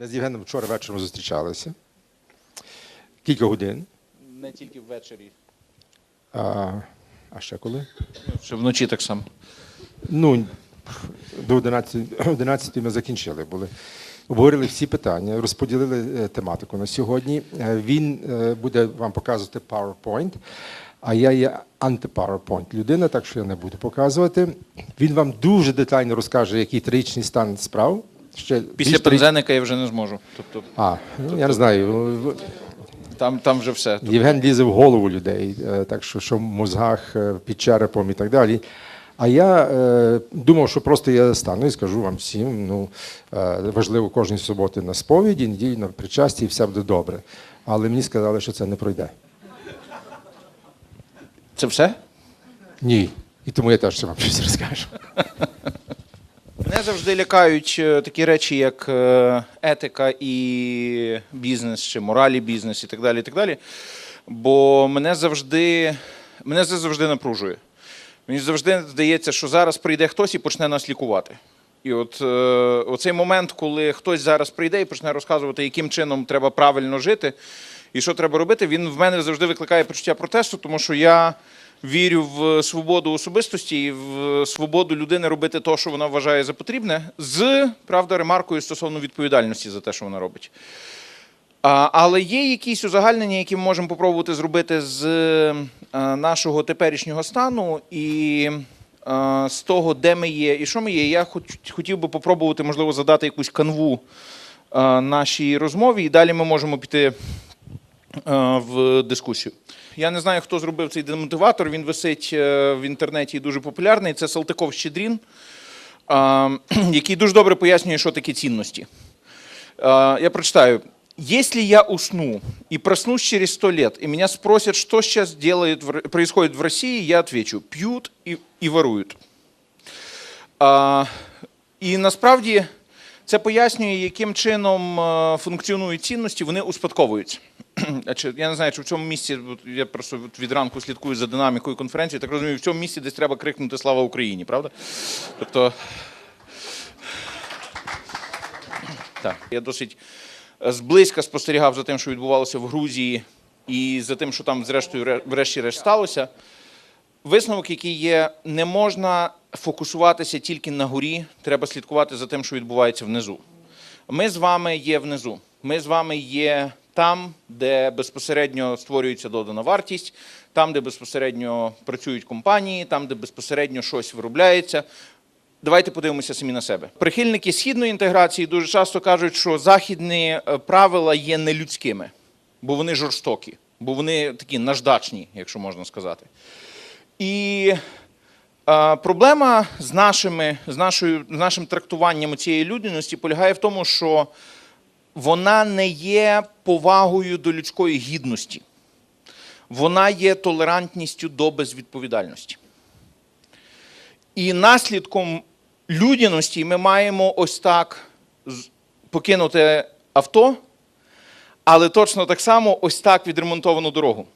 Ми з Євгеном вчора вечором зустрічалися. Кілька годин. Не тільки ввечері, А, а ще коли? ще вночі так само. Ну, до 11, 11 ми закінчили були. Обговорили всі питання, розподілили е, тематику на сьогодні. Е, Він е, буде вам показувати PowerPoint, а я є анти-PowerPoint людина, так що я не буду показувати. Він вам дуже детально розкаже, який трагічний стан справ. Ще Після більш пензеника я вже не зможу. Тобто А, ну, я не знаю. там, там вже все. Тобто, Євген лізе в голову людей, е, так що, що в мозгах, е, під черепом і так далі. А я е, думав, що просто я стану і скажу вам всім, ну, е, важливо кожної суботи на сповіді, неділі на причасті, і все буде добре. Але мені сказали, що це не пройде. Це все? Ні. І тому я теж ще вам щось розкажу. Мене завжди лякають е, такі речі, як е, етика і бізнес, чи моралі бізнес, і так далі. і так далі. Бо мене завжди, мене це завжди напружує. Мені завжди здається, що зараз прийде хтось і почне нас лікувати. І от е, оцей момент, коли хтось зараз прийде і почне розказувати, яким чином треба правильно жити і що треба робити, він в мене завжди викликає почуття протесту, тому що я вірю в свободу особистості і в свободу людини робити те, що вона вважає за потрібне, з правда ремаркою стосовно відповідальності за те, що вона робить. Але є якісь узагальнення, які ми можемо попробувати зробити з е, нашого теперішнього стану і е, з того, де ми є і що ми є. Я хотів би попробувати, можливо, задати якусь канву е, нашій розмові, і далі ми можемо піти в дискусію. Я не знаю, хто зробив цей демотиватор. Він висить е, в інтернеті і дуже популярний. Це Салтиков Щедрін, е, який дуже добре пояснює, що таке цінності. Я прочитаю. Если я усну и проснусь через сто лет, и меня спросят, что сейчас делает, в Р- происходит в России, я отвечу, пьют и, и воруют. А, і насправді це пояснює, яким чином е, функціонують цінності, вони успадковуються. Я не знаю, чи в цьому місці, я просто від ранку слідкую за динамікою конференції, так розумію, в цьому місці десь треба крикнути Слава Україні, правда? Тобто. Так, я досить зблизька спостерігав за тим, що відбувалося в Грузії, і за тим, що там, зрештою, врешті-решт сталося. Висновок, який є, не можна фокусуватися тільки на горі, треба слідкувати за тим, що відбувається внизу. Ми з вами є внизу. Ми з вами є там, де безпосередньо створюється додана вартість, там, де безпосередньо працюють компанії, там, де безпосередньо щось виробляється. Давайте подивимося самі на себе. Прихильники східної інтеграції дуже часто кажуть, що західні е, правила є нелюдськими, бо вони жорстокі, бо вони такі наждачні, якщо можна сказати. І е, проблема з, нашими, з, нашою, з нашим трактуванням цієї людяності полягає в тому, що вона не є повагою до людської гідності, вона є толерантністю до безвідповідальності. І наслідком людяності ми маємо ось так покинути авто, але точно так само ось так відремонтовану дорогу.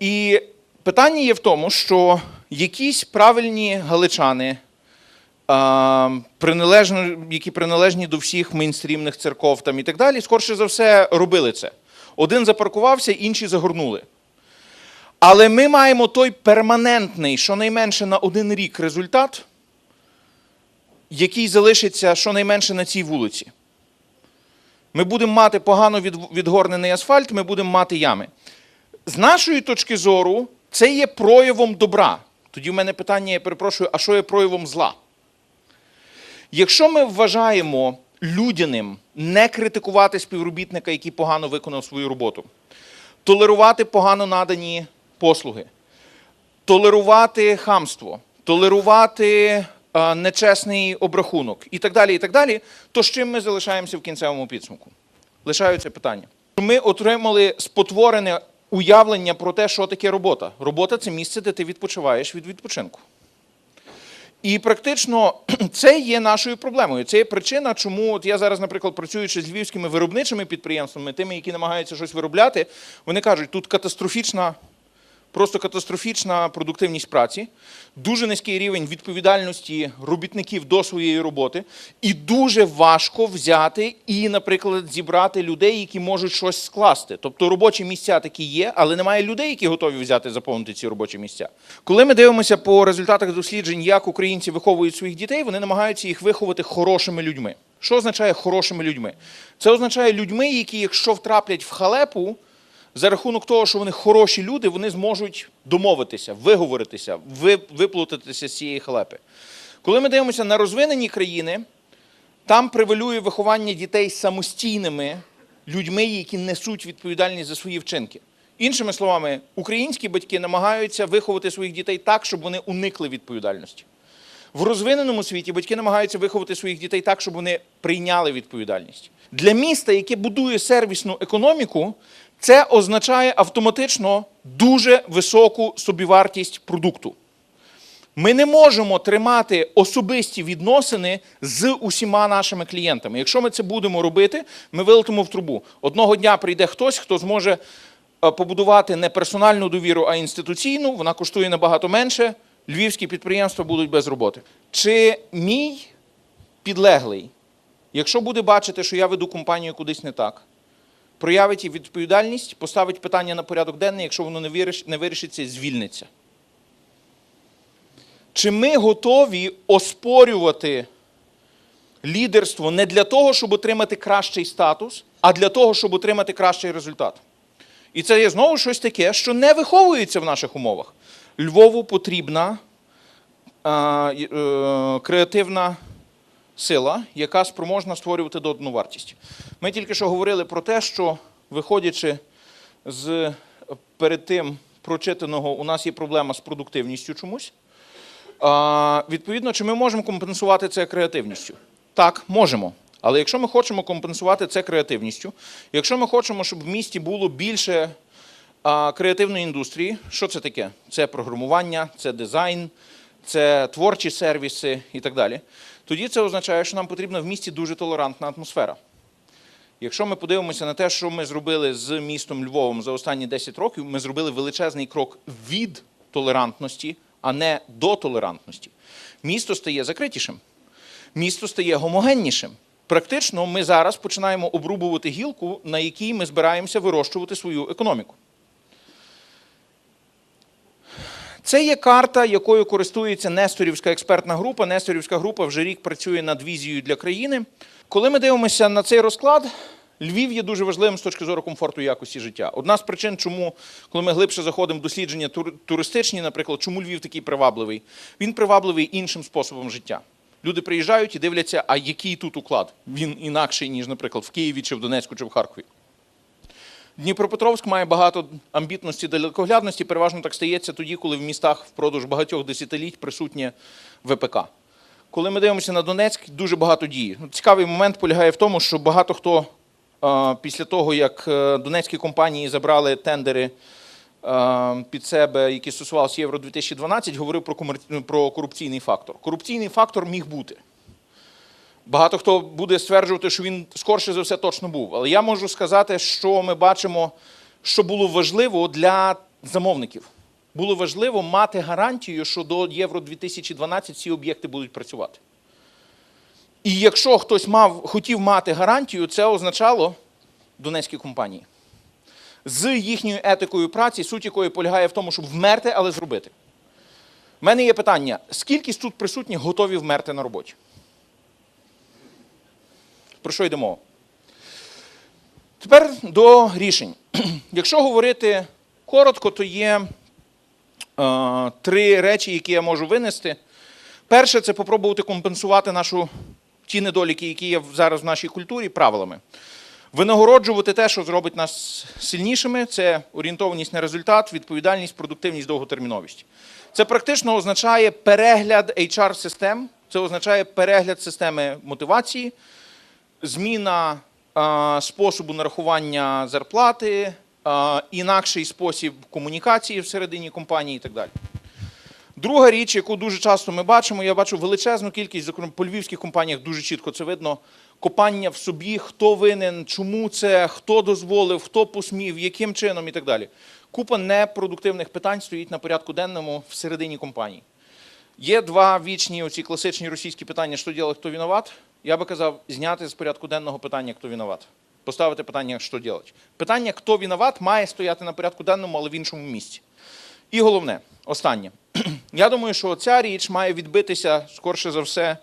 І питання є в тому, що якісь правильні галичани, які приналежні до всіх мейнстрімних церков там і так далі, скорше за все робили це. Один запаркувався, інші загорнули. Але ми маємо той перманентний, щонайменше на один рік результат, який залишиться щонайменше на цій вулиці. Ми будемо мати погано відгорнений асфальт, ми будемо мати ями. З нашої точки зору, це є проявом добра. Тоді в мене питання, я перепрошую, а що є проявом зла? Якщо ми вважаємо людяним не критикувати співробітника, який погано виконав свою роботу, толерувати погано надані послуги, толерувати хамство, толерувати е, нечесний обрахунок і так далі, і так далі, то з чим ми залишаємося в кінцевому підсумку? Лишаються питання. Ми отримали спотворене уявлення про те, що таке робота. Робота це місце, де ти відпочиваєш від відпочинку. І практично це є нашою проблемою. Це є причина, чому от я зараз, наприклад, працюючи з львівськими виробничими підприємствами, тими, які намагаються щось виробляти, вони кажуть, тут катастрофічна просто катастрофічна продуктивність праці, дуже низький рівень відповідальності робітників до своєї роботи, і дуже важко взяти і, наприклад, зібрати людей, які можуть щось скласти. Тобто робочі місця такі є, але немає людей, які готові взяти заповнити ці робочі місця. Коли ми дивимося по результатах досліджень, як українці виховують своїх дітей, вони намагаються їх виховати хорошими людьми. Що означає хорошими людьми? Це означає людьми, які, якщо втраплять в халепу, за рахунок того, що вони хороші люди, вони зможуть домовитися, виговоритися, виплутатися з цієї халепи. Коли ми дивимося на розвинені країни, там превалює виховання дітей самостійними людьми, які несуть відповідальність за свої вчинки. Іншими словами, українські батьки намагаються виховати своїх дітей так, щоб вони уникли відповідальності. В розвиненому світі батьки намагаються виховати своїх дітей так, щоб вони прийняли відповідальність. Для міста, яке будує сервісну економіку, це означає автоматично дуже високу собівартість продукту. Ми не можемо тримати особисті відносини з усіма нашими клієнтами. Якщо ми це будемо робити, ми вилетимо в трубу. Одного дня прийде хтось, хто зможе е, побудувати не персональну довіру, а інституційну. Вона коштує набагато менше. Львівські підприємства будуть без роботи. Чи мій підлеглий, якщо буде бачити, що я веду компанію кудись не так, проявить відповідальність, поставить питання на порядок денний, якщо воно не вирішиться, звільниться. Чи ми готові оспорювати лідерство не для того, щоб отримати кращий статус, а для того, щоб отримати кращий результат? І це є знову щось таке, що не виховується в наших умовах. Львову потрібна й- е, креативна сила, яка спроможна створювати додану вартість. Ми тільки що говорили про те, що виходячи з перед тим прочитаного, у нас є проблема з продуктивністю чомусь. А, відповідно, чи ми можемо компенсувати це креативністю? Так, можемо. Але якщо ми хочемо компенсувати це креативністю, якщо ми хочемо, щоб в місті було більше а, креативної індустрії, що це таке? Це програмування, це дизайн, це творчі сервіси і так далі. Тоді це означає, що нам потрібна в місті дуже толерантна атмосфера. Якщо ми подивимося на те, що ми зробили з містом Львовом за останні 10 років, ми зробили величезний крок від толерантності, а не до толерантності. Місто стає закритішим, місто стає гомогеннішим. Практично ми зараз починаємо обрубувати гілку, на якій ми збираємося вирощувати свою економіку. Це є карта, якою користується Несторівська експертна група. Несторівська група вже рік працює над візією для країни. Коли ми дивимося на цей розклад, Львів є дуже важливим з точки зору комфорту і якості життя. Одна з причин, чому, коли ми глибше заходимо в дослідження туристичні, наприклад, чому Львів такий привабливий? Він привабливий іншим способом життя. Люди приїжджають і дивляться, а який тут уклад. Він інакший, ніж, наприклад, в Києві, чи в Донецьку, чи в Харкові. Дніпропетровськ має багато амбітності, далекоглядності. Переважно так стається тоді, коли в містах впродовж багатьох десятиліть присутнє ВПК. Коли ми дивимося на Донецьк, дуже багато дії. Цікавий момент полягає в тому, що багато хто після того, як е, донецькі компанії забрали тендери е, під себе, які стосувалися Євро 2012, говорив про, комер- про корупційний фактор. Корупційний фактор міг бути. Багато хто буде стверджувати, що він скорше за все точно був. Але я можу сказати, що ми бачимо, що було важливо для замовників. Було важливо мати гарантію, що до Євро 2012 ці об'єкти будуть працювати. І якщо хтось мав, хотів мати гарантію, це означало донецькі компанії. З їхньою етикою праці, суть якої полягає в тому, щоб вмерти, але зробити. У мене є питання: скільки тут присутніх готові вмерти на роботі? Про що йде мова? Тепер до рішень. Якщо говорити коротко, то є е, три речі, які я можу винести. Перше, це попробувати компенсувати нашу ті недоліки, які є зараз в нашій культурі, правилами. Винагороджувати те, що зробить нас сильнішими, це орієнтованість на результат, відповідальність, продуктивність, довготерміновість. Це практично означає перегляд HR-систем, це означає перегляд системи мотивації, зміна е, способу нарахування зарплати, е, інакший спосіб комунікації всередині компанії і так далі. Друга річ, яку дуже часто ми бачимо, я бачу величезну кількість, зокрема по львівських компаніях дуже чітко це видно. Копання в собі, хто винен, чому це, хто дозволив, хто посмів, яким чином і так далі. Купа непродуктивних питань стоїть на порядку денному всередині компанії. Є два вічні оці класичні російські питання, що робити, хто виноват. Я би казав, зняти з порядку денного питання, хто виноват. Поставити питання, що робити. Питання, хто виноват, має стояти на порядку денному, але в іншому місці. І головне, останнє. Я думаю, що ця річ має відбитися скорше за все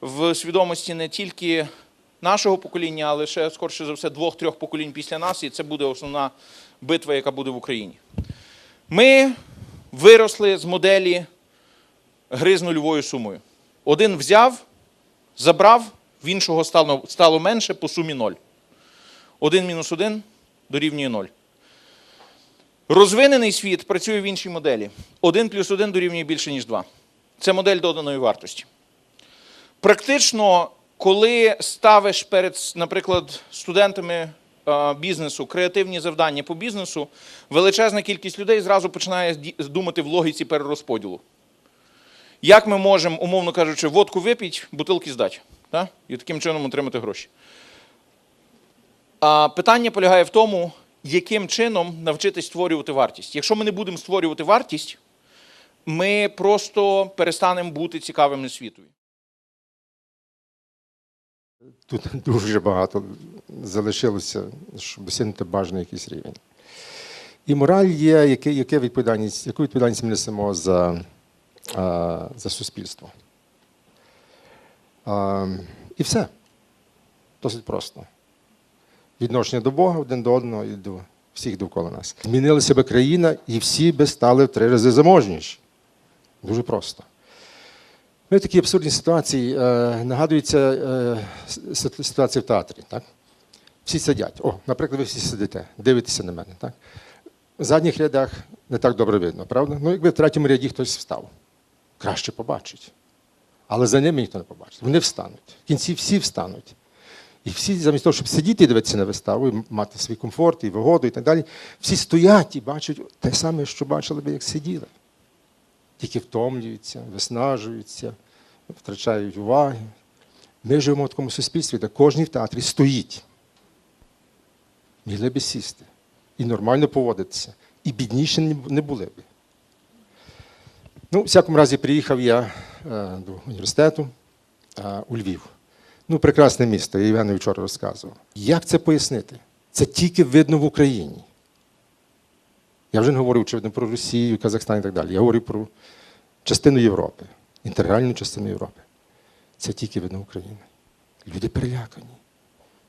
в свідомості не тільки нашого покоління, але ще скорше за все двох-трьох поколінь після нас, і це буде основна битва, яка буде в Україні. Ми виросли з моделі гри з нульовою сумою. Один взяв, забрав, в іншого стало, менше по сумі ноль. Один мінус один дорівнює ноль. Розвинений світ працює в іншій моделі. Один плюс один дорівнює більше, ніж два. Це модель доданої вартості. Практично, коли ставиш перед, наприклад, студентами е, бізнесу креативні завдання по бізнесу, величезна кількість людей зразу починає думати в логіці перерозподілу. Як ми можемо, умовно кажучи, водку випити, бутилки здати, та? і таким чином отримати гроші. А питання полягає в тому, яким чином навчитись створювати вартість. Якщо ми не будемо створювати вартість, ми просто перестанемо бути цікавими світові. Тут дуже багато залишилося, щоб досягнути бажаний якийсь рівень. І мораль є, яке, яке відповідальність, яку відповідальність ми несемо за, а, за суспільство. А, і все. Досить просто. Відношення до Бога один до одного і до всіх довкола нас. Змінилася би країна, і всі би стали в три рази заможніші. Дуже просто. Ми в такій абсурдній ситуації е, нагадується е, ситуація в театрі. Так? Всі сидять. О, наприклад, ви всі сидите, дивитеся на мене. Так? В задніх рядах не так добре видно, правда? Ну, якби в третьому ряді хтось встав, краще побачить. Але за ними ніхто не побачить. Вони встануть. В кінці всі встануть. І всі, замість того, щоб сидіти і дивитися на виставу, і мати свій комфорт, і вигоду, і так далі, всі стоять і бачать те саме, що бачили би, як сиділи тільки втомлюються, виснажуються, втрачають уваги. Ми живемо в такому суспільстві, де кожен в театрі стоїть. Могли би сісти і нормально поводитися. І бідніше не- не були б. Ну, в всякому разі, приїхав я е, до університету е, у Львів. Ну, прекрасне місто, я Євгенові вчора розказував. Як це пояснити? Це тільки видно в Україні. Я вже не говорю, очевидно, про Росію, Казахстан і так далі. Я говорю про частину Європи, інтегральну частину Європи. Це тільки видно України. Люди перелякані.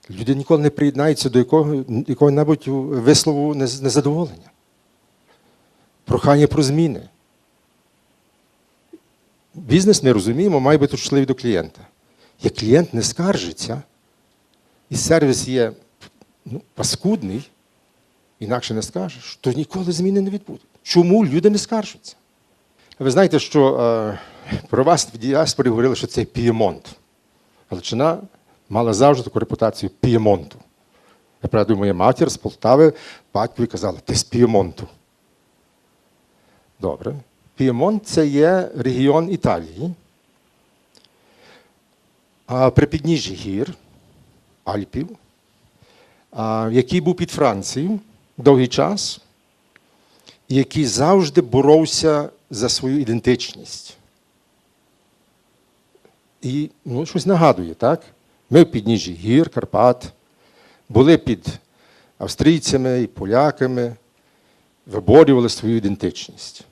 Люди ніколи не приєднаються до якого, якого-небудь вислову незадоволення. Прохання про зміни. Бізнес ми розуміємо, має бути учасливий до клієнта. Як клієнт не скаржиться, і сервіс є ну, паскудний, інакше не скажеш, то ніколи зміни не відбудуть. Чому люди не скаржаться? Ви знаєте, що е, про вас в діаспорі говорили, що це Піємонт. Галичина мала завжди таку репутацію Піємонту. Я пригадую, моя матір з Полтави батькові казала, ти з Піємонту. Добре. Піємонт це є регіон Італії. А при підніжжі гір, Альпів, який був під Францією довгий час, і який завжди боровся за свою ідентичність. І ну, щось нагадує, так? Ми в підніжжі гір, Карпат, були під австрійцями і поляками, виборювали свою ідентичність.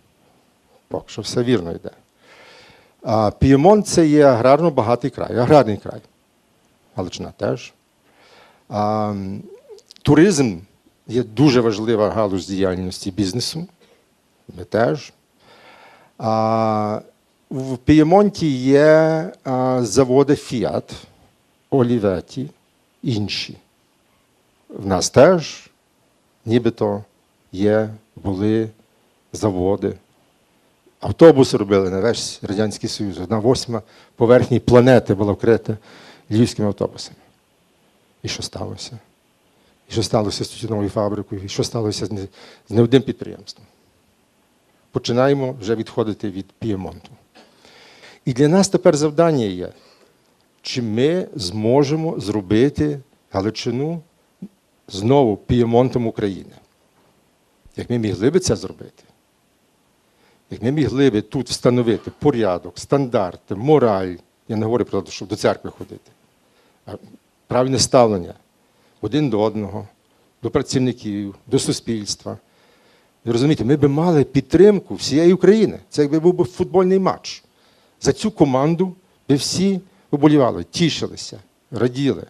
Поки що все вірно йде. А Піємонт це є аграрно багатий край, аграрний край. Галичина теж. А, туризм є дуже важлива галузь діяльності бізнесу. Ми теж. А, в Піємонті є а, заводи Fiat, Оліветі, інші. В нас теж нібито є, були заводи. Автобуси робили на весь Радянський Союз. Одна восьма поверхні планети була вкрита львівськими автобусами. І що сталося? І що сталося з тютюновою фабрикою? І що сталося з не- підприємством? Починаємо вже відходити від Піємонту. І для нас тепер завдання є, чи ми зможемо зробити Галичину знову Піємонтом України. Як ми могли би це зробити? Як ми могли би тут встановити порядок, стандарти, мораль, я не говорю про те, щоб до церкви ходити, а правильне ставлення один до одного, до працівників, до суспільства. Ви розумієте, ми б мали підтримку всієї України. Це якби був би футбольний матч. За цю команду би всі поболівали, тішилися, раділи.